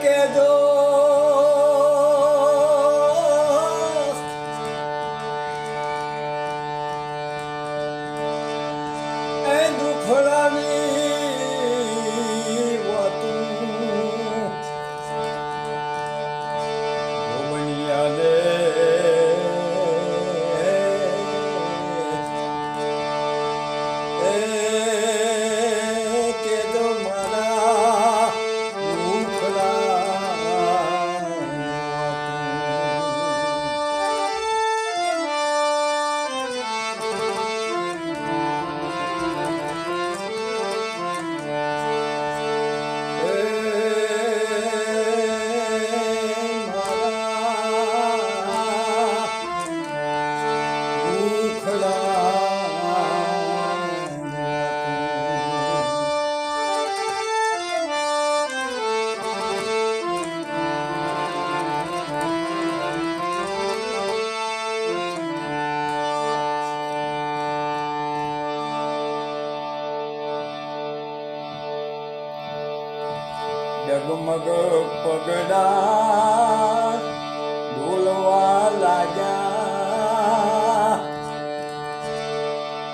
quedó. ડગમગ પગડા ડોલવા લાગ્યા.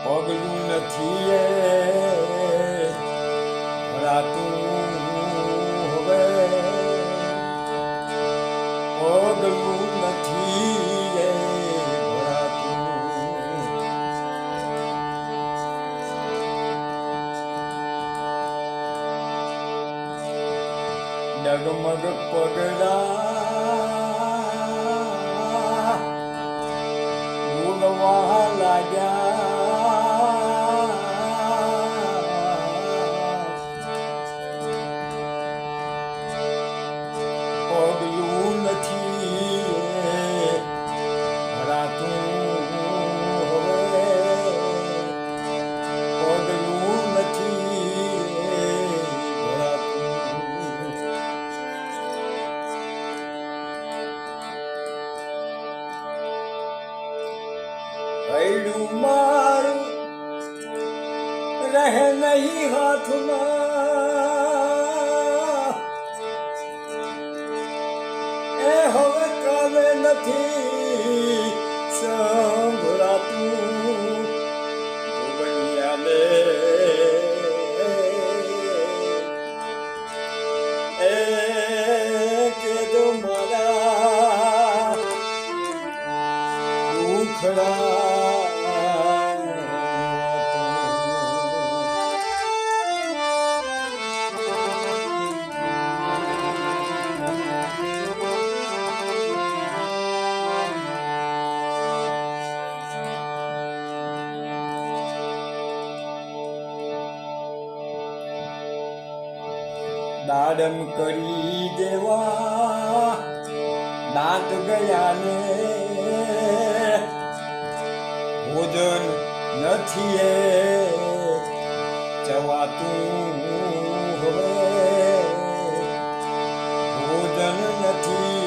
પગલું નથી ડગમગ હૈડું મારું રહે નહીં હાથમાં એ હવે કામે નથી સંભળાતું ભુવનિયાને દાડમ કરી દેવા. દાંત ગયા ભોજન નથી એ ચવાતું હવે. ભોજન નથી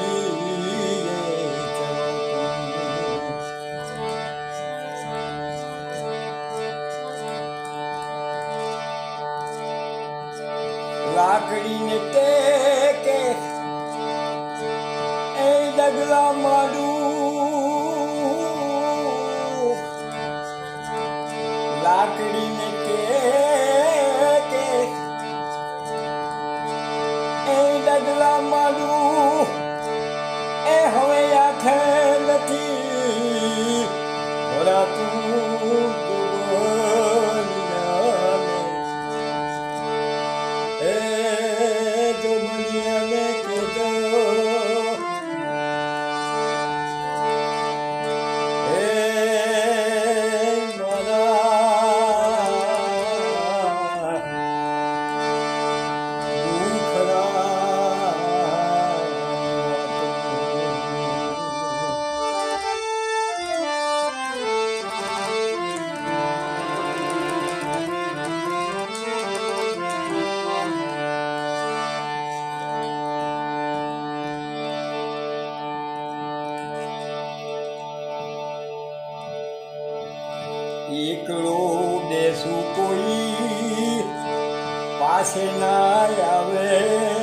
લાકડીને ટેકે. એ ડગલા માડું. લાકડીને ટેકે. એ ડગલા માડું. એ હવે આખે નથી. ભરાતું એકલો બેસું કોઈ પાસે ના આવે.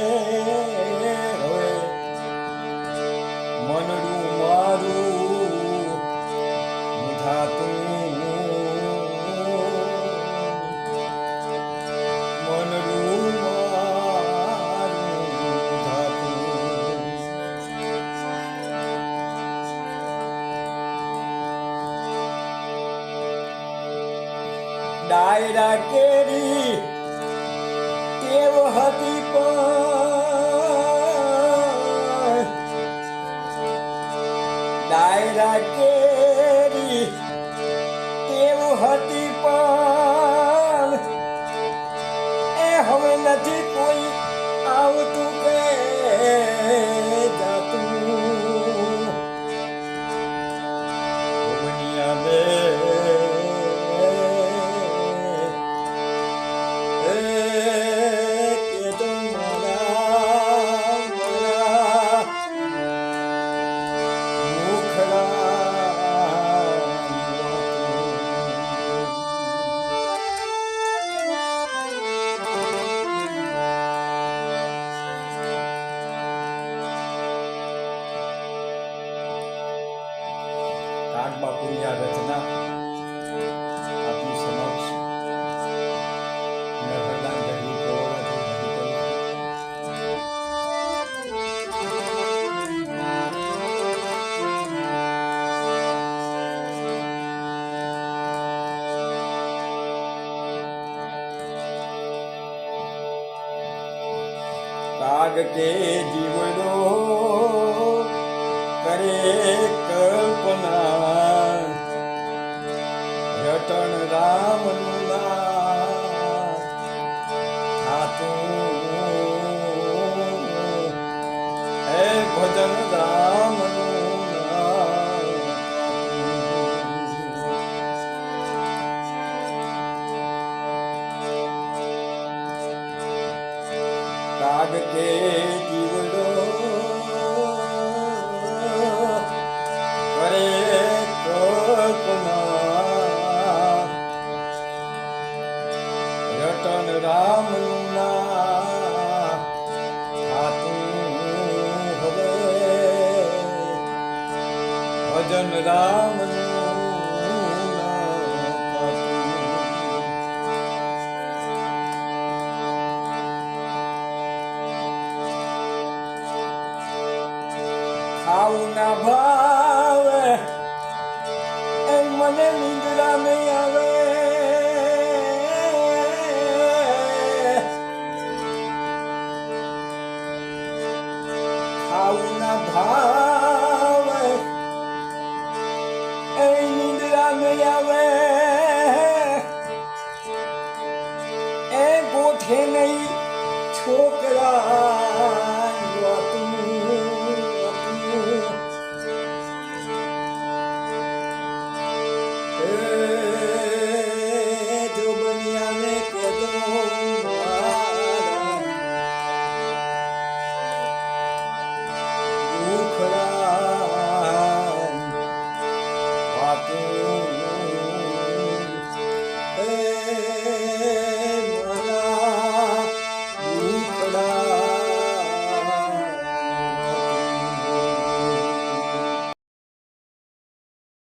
ડાયરા કેરી ટેવ હતી પણ. ડાયરા કેરી ટેવ હતી પણ. એ હવે નથી કોઈ આવતું કે કાગ બાપુની આ રચના આપની સમક્ષ મેં વરદાન ધરી ગોળાથી રજૂ કરું છું. કાગ કે જીવડો કરે કલ્પના રટણ રામનું નામ થાતું હે ભજન રામનું કાગ કે રતન રામના હવે. ભજન રામ ખાવું ના ભાવે મને નિંદરા નહીં આવે. 好啊。